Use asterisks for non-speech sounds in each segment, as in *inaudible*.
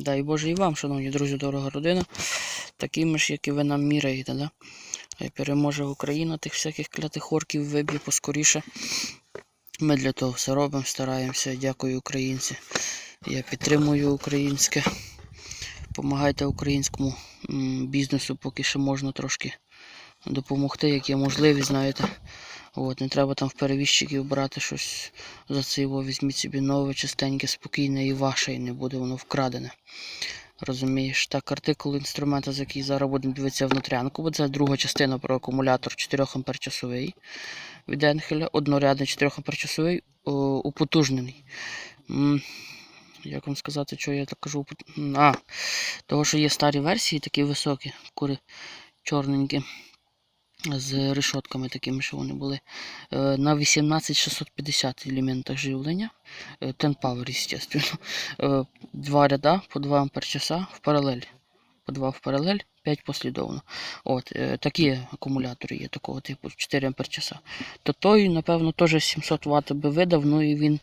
Дай Боже і вам, шановні друзі, дорога родина, такими ж, як і ви нам міряєте, да? Переможе Україна тих всяких клятих орків виб'є поскоріше. Ми для того все робимо, стараємося. Дякую, українці. Я підтримую українське. Помагайте українському бізнесу, поки ще можна трошки допомогти, як є можливість, знаєте. От, не треба там в перевізчиків брати щось за це його. Візьміть собі нове, чистеньке, спокійне і ваше, і не буде воно вкрадене. Розумієш, так, артикул інструмента, за який зараз будемо дивитися внутрянку, бо це друга частина про акумулятор 4 ампер часовий від Енхеля, однорядний 4 ампер часовий, употужнений. Як вам сказати, що я так кажу? А, того, що є старі версії, такі високі, кури чорненькі, з решотками такими, що вони були. е, На 18650 елементах живлення. е, Power, естественно. Е, Два ряда по 2 ампер часа в паралель. По 2 в паралель, 5 послідовно. От, такі акумулятори є такого типу 4 ампер часа. То той, напевно, теж 700 Вт би видав, ну і він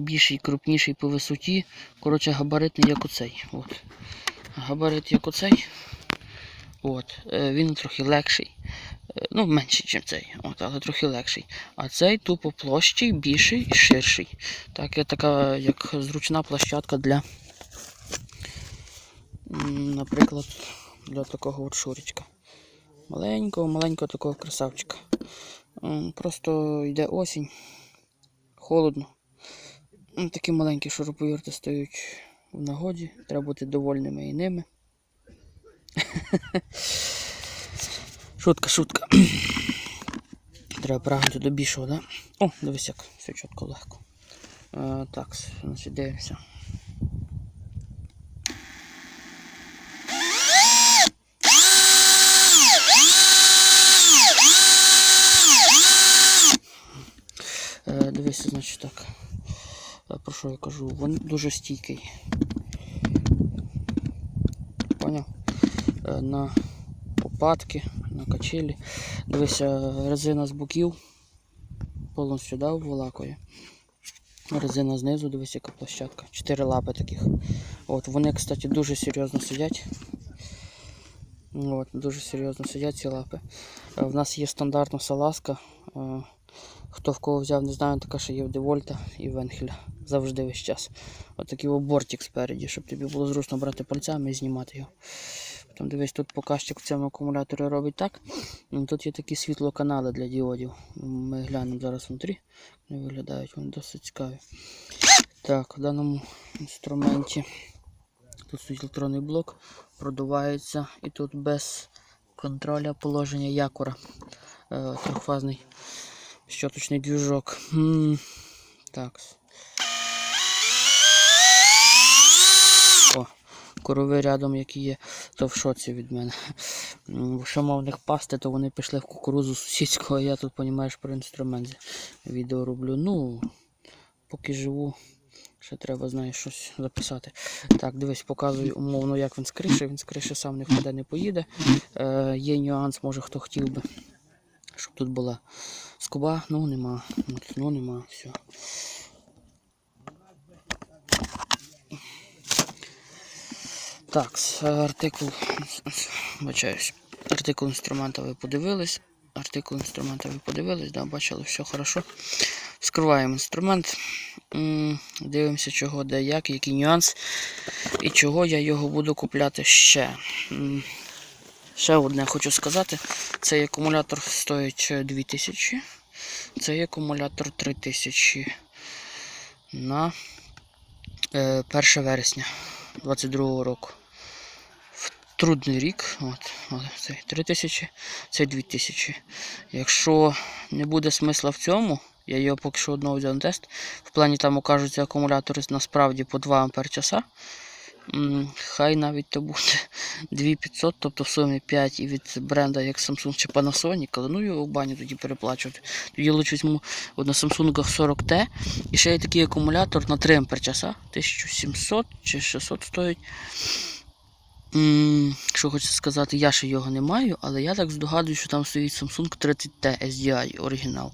більший, крупніший по висоті. Коротше, габаритний, як оцей. От. Габарит як оцей. От. Він трохи легший. Е, Ну, менший, ніж цей, от, але трохи легший. А цей тупо площий, більший і ширший. Так, така як зручна площадка для, наприклад, для такого от шурічка. Маленького, маленького такого красавчика. Просто йде осінь, холодно. Такі маленькі шуруповерти стають в нагоді. Треба бути довольними і ними. *laughs* Шутка, шутка. *clears throat* Треба прагнути до більшого, да? О, дивись як, все чітко легко. Е, так, значить дивимося. Е, дивися, значить так. Е, Про що я кажу? Він дуже стійкий. Поняв? На опадки, на качелі. Дивися, резина з боків повністю да, волакує. Резина знизу, дивись, яка площадка. Чотири лапи таких. От, вони, кстати, дуже серйозно сидять. От, дуже серйозно сидять ці лапи. Е, В нас є стандартна салазка. Е, Хто в кого взяв, не знаю, така що є в Девольта і в Енхеля. Завжди весь час. От бортик спереді, щоб тобі було зручно брати пальцями і знімати його. Потім дивись, тут показчик в цьому акумуляторі робить так. Тут є такі світлоканали для діодів. Ми глянемо зараз внутрі. Вони виглядають, вони досить цікаві. Так, в даному інструменті тут стоїть електронний блок, продувається і тут без контроля положення якора. Е, трьохфазний щоточний двіжок. Так. Корови рядом, які є, то в шоці від мене. Якщо мав в них пасти, то вони пішли в кукурузу сусідську, а я тут, розумієш, про інструмент відео роблю. Ну, поки живу, ще треба, знаєш, щось записати. Так, дивись, показую умовно, як він з криші. Він з криші сам ніхуди не поїде. Е, є нюанс, може хто хотів би, щоб тут була скоба, ну нема. Ну нема, все. Так, артикул. Бачаюсь. Артикул інструмента ви подивились. Артикул інструмента ви подивились, да, бачили, все хорошо. Скриваємо інструмент. Дивимося, чого, де, як, який нюанс. І чого я його буду купляти ще. Ще одне хочу сказати. Цей акумулятор стоїть е, 2000. Цей акумулятор 3000 на е, 1 вересня 22 року. В трудний рік. От, цей 3000, цей 2000. Якщо не буде смисла в цьому, я його поки що одного взяв на тест. В плані там окажуться акумулятори насправді по 2 ампер часа. Хай навіть то буде *laughs* 2500, тобто в сумі 5 і від бренда як Samsung чи Panasonic, але ну його в баню тоді переплачувати. Тоді лучше візьму от на Samsung 40T і ще є такий акумулятор на 3 ампер часа, 1700 чи 600 стоїть. Що хочу сказати, я ще його не маю, але я так здогадую, що там стоїть Samsung 30T SDI оригінал.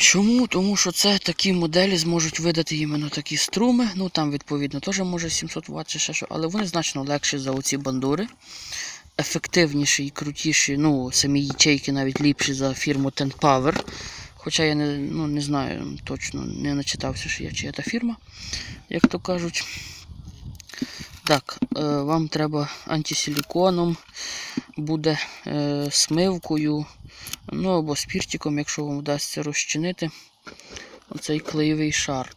Чому? Тому що це такі моделі зможуть видати іменно такі струми. Ну там, відповідно, теж може 700 Вт чи ще що, але вони значно легші за оці бандури. Ефективніші і крутіші, ну, самі ячейки навіть ліпші за фірму Ten Power. Хоча я не, ну, не знаю точно, не начитався, що я чия та фірма, як то кажуть. Так, е, вам треба антисиліконом, буде е, смивкою, ну або спіртиком, якщо вам вдасться розчинити оцей клеєвий шар.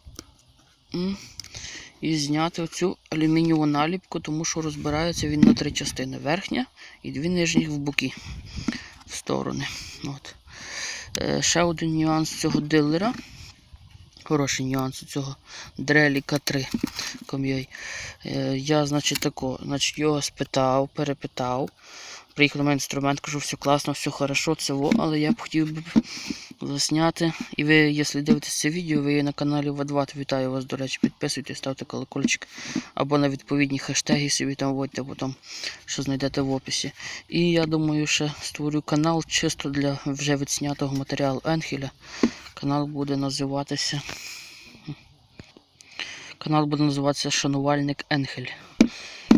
І зняти оцю алюмінієву наліпку, тому що розбирається він на три частини: верхня і дві нижніх в боки в сторони. От. Е, ще один нюанс цього дилера. Хороший нюанс у цього дрелі К3 ком'єй. Е, Я, значить, тако, значить, його спитав, перепитав. Приїхав до мене інструмент, кажу, все класно, все хорошо, це во, але я б хотів би засняти. І ви, якщо дивитесь це відео, ви є на каналі В2, вітаю вас, до речі, підписуйтесь, ставте колокольчик або на відповідні хештеги собі там вводьте, потім, що знайдете в описі. І я думаю, ще створю канал чисто для вже відснятого матеріалу Енхеля. Канал буде називатися. Канал буде називатися Шанувальник Енхель.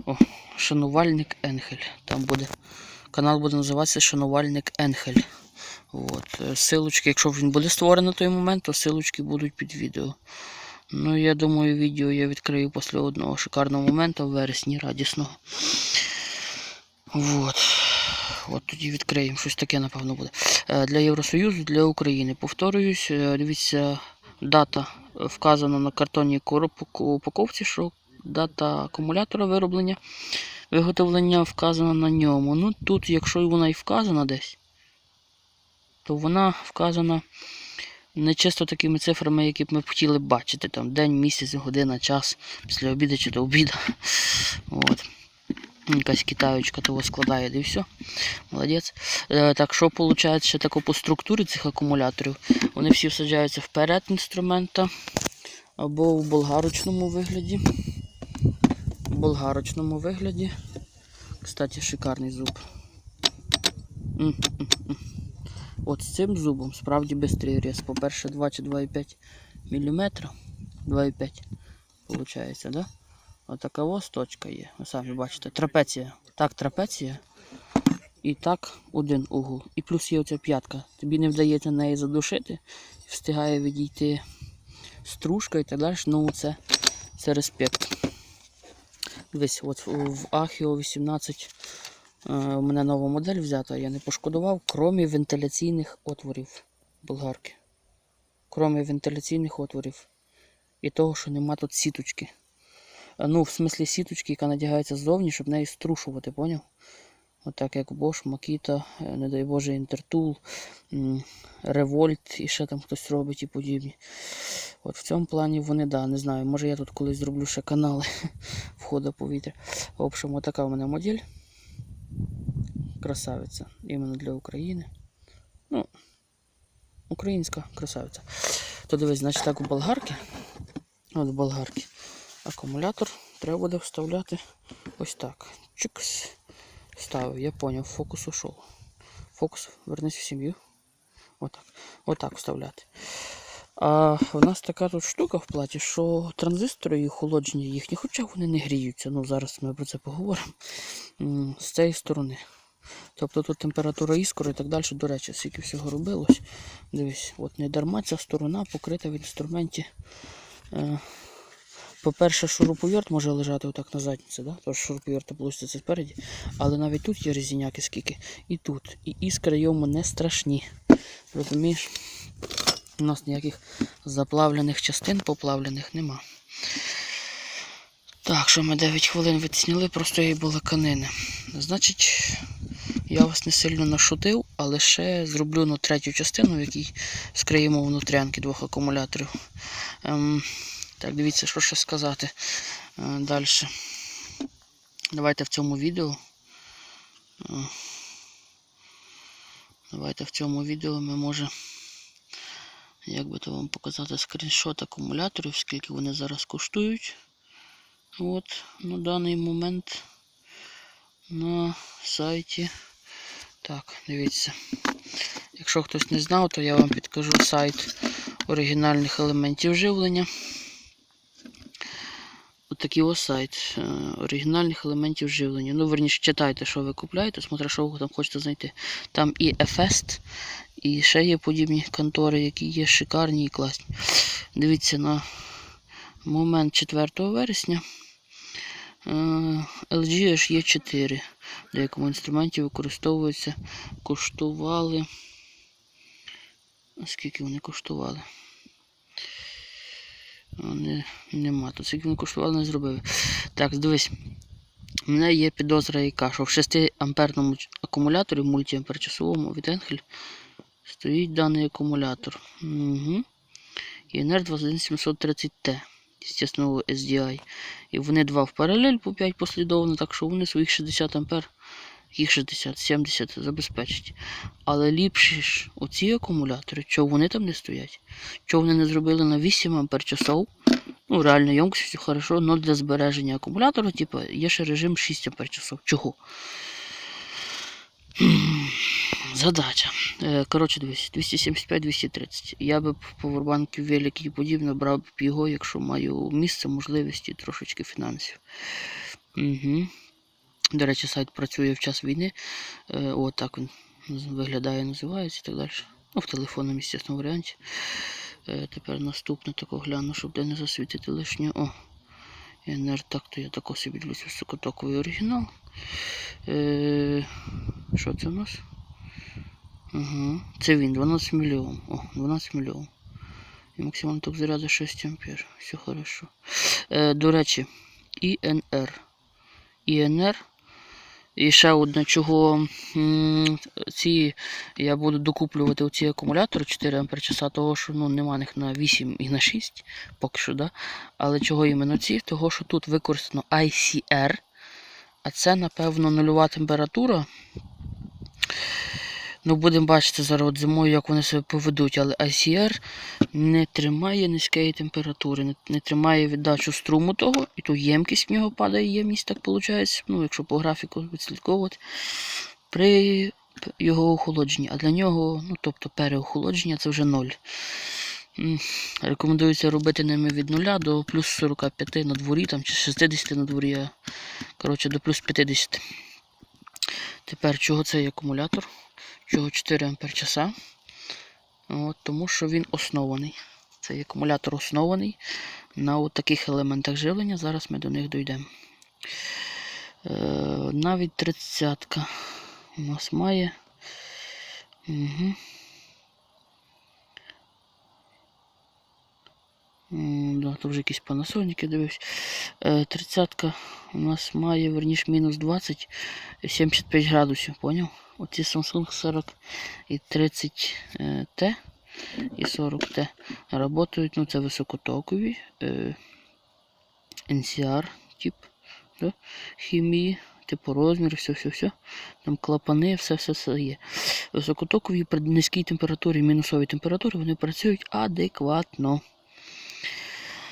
О, Шанувальник Енхель. Там буде. Канал буде називатися Шанувальник Енхель. От. е, Силочки, якщо він буде створений на той момент, то силочки будуть під відео. Ну, я думаю, відео я відкрию після одного шикарного моменту в вересні радісного. Вот. От тоді відкриємо. Щось таке, напевно, буде. Е, Для Євросоюзу, для України. Повторююсь, е, дивіться, дата вказана на картонній упаковці, що дата акумулятора вироблення, виготовлення вказана на ньому. Ну тут, якщо вона і вказана десь, то вона вказана не чисто такими цифрами, які б ми б хотіли бачити. Там день, місяць, година, час, після обіду чи до обіду. От. Якась китаючка того складає, і все. Молодець. Е, так, що виходить ще тако по структурі цих акумуляторів? Вони всі всаджаються вперед інструмента або в болгарочному вигляді. Болгарочному вигляді. Кстати, шикарний зуб. От з цим зубом справді бистрий рез. По-перше, 2 чи 2,5 мм. 2,5 виходить, да? Отака ось точка є. Ви самі бачите. Трапеція. Так, трапеція. І так один угол. І плюс є оця п'ятка. Тобі не вдається неї задушити. Встигає відійти стружка і так далі. Ну це, це респект. Дивись, от в Ахіо 18 е, у мене нова модель взята, я не пошкодував, крім вентиляційних отворів болгарки. Крім вентиляційних отворів. І того, що нема тут сіточки. Е, Ну, в смислі сіточки, яка надягається ззовні, щоб неї струшувати, поняв? Отак як Bosch, Makita, е, не дай Боже, м, Revolt і ще там хтось робить і подібні. От в цьому плані вони, да, не знаю, може я тут колись зроблю ще канали *laughs* входу повітря. В общем, отака в мене модель. Красавиця. Іменно для України. Ну, українська красавиця. То дивись, значить так у болгарки. От в болгарки. Акумулятор треба буде вставляти ось так. Чикс. Ставив, я поняв, фокус ушов. Фокус, вернись в сім'ю. Отак. Отак вставляти. А в нас така тут штука в платі, що транзистори і охолодження їхні, хоча вони не гріються. Ну зараз ми про це поговоримо. З цієї сторони. Тобто тут температура іскри і так далі. До речі, скільки всього робилось. Дивись, от не дарма ця сторона покрита в інструменті. Е, по-перше, шуруповерт може лежати отак на задниці, да? Тож шуруповерт получиться спереді. Але навіть тут є резиняки скільки. І тут. І іскри йому не страшні. Розумієш? У нас ніяких заплавлених частин поплавлених нема. Так, що ми 9 хвилин відсняли простої балаканини. Значить, я вас не сильно нашутив, але ще зроблю на третю частину, в якій скриємо внутрянки двох акумуляторів. Ем, так, дивіться, що ще сказати е, далі. Давайте в цьому відео. е, Давайте в цьому відео ми може. Як би то вам показати скріншот акумуляторів, скільки вони зараз коштують. От, на даний момент на сайті. Так, дивіться. Якщо хтось не знав, то я вам підкажу сайт оригінальних елементів живлення. Отакий ось сайт е, оригінальних елементів живлення. Ну, верніше, читайте, що ви купляєте, смотря, що ви там хочете знайти. Там і Ефест, і ще є подібні контори, які є шикарні і класні. Дивіться на момент 4 вересня. е, LG аж 4 в деякому інструменті використовуються. Коштували. Скільки вони коштували? А, Не, нема. Тут скільки вони коштували, не зробили. Так, дивись. У мене є підозра яка, що в 6 амперному акумуляторі мультиамперчасовому від Enhel стоїть даний акумулятор. Угу. ІНР 21730T. Естественно, SDI. І вони два в паралель по 5 послідовно, так що вони своїх 60 ампер, їх 60, 70 забезпечать. Але ліпші ж оці акумулятори, чого вони там не стоять? Чого вони не зробили на 8 ампер часов? Ну, реально ємкістю хорошо, але для збереження акумулятора, типу, є ще режим 6 ампер часов. Чого? Задача. Е, Коротше, 275-230. Я би повербанків великі і подібне брав б його, якщо маю місце, можливість і трошечки фінансів. Угу. До речі, сайт працює в час війни. Е, От так він виглядає, називається і так далі. Ну, в телефонному, звісно, варіанті. Е, Тепер наступне тако гляну, щоб де не засвітити лишнє. О, НР, так, то я тако собі дивлюсь високотоковий оригінал. Що це у нас? Ага, це він, 12 мільйон. О, 12 мільйон. І максимальний ток заряду 6 ампер. Все хорошо. Е, до речі, ІНР. ІНР. І ще одне, чого ці я буду докуплювати оці акумулятори 4 ампер часа, того що ну, нема них на 8 і на 6, поки що, да? Але чого іменно ці? Того, що тут використано ICR, а це, напевно, нульова температура. Ну, будемо бачити зараз зимою, як вони себе поведуть, але ICR не тримає низької температури, не, не тримає віддачу струму того, і то ємкість в нього падає, ємність так виходить, ну, якщо по графіку відслідковувати, при його охолодженні. А для нього, ну тобто переохолодження це вже ноль. Рекомендується робити ними від 0 до плюс 45 на дворі, там, чи 60 на дворі, коротше, до плюс 50. Тепер чого цей акумулятор? Чого 4 ампер часа? От, тому що він оснований. Цей акумулятор оснований на таких елементах живлення. Зараз ми до них дійдемо. Е, навіть 30-ка у нас має. Угу. Да, то вже якісь панасоніки дивився. Е, 30-ка у нас має, верніше, мінус 20, 75 градусів, поняв? Оці Samsung 40 і 30T і 40T работають, ну це високотокові, е, NCR тип, да? хімії, типу розмір, все-все-все. Там клапани, все-все-все є. Високотокові при низькій температурі, мінусовій температурі вони працюють адекватно.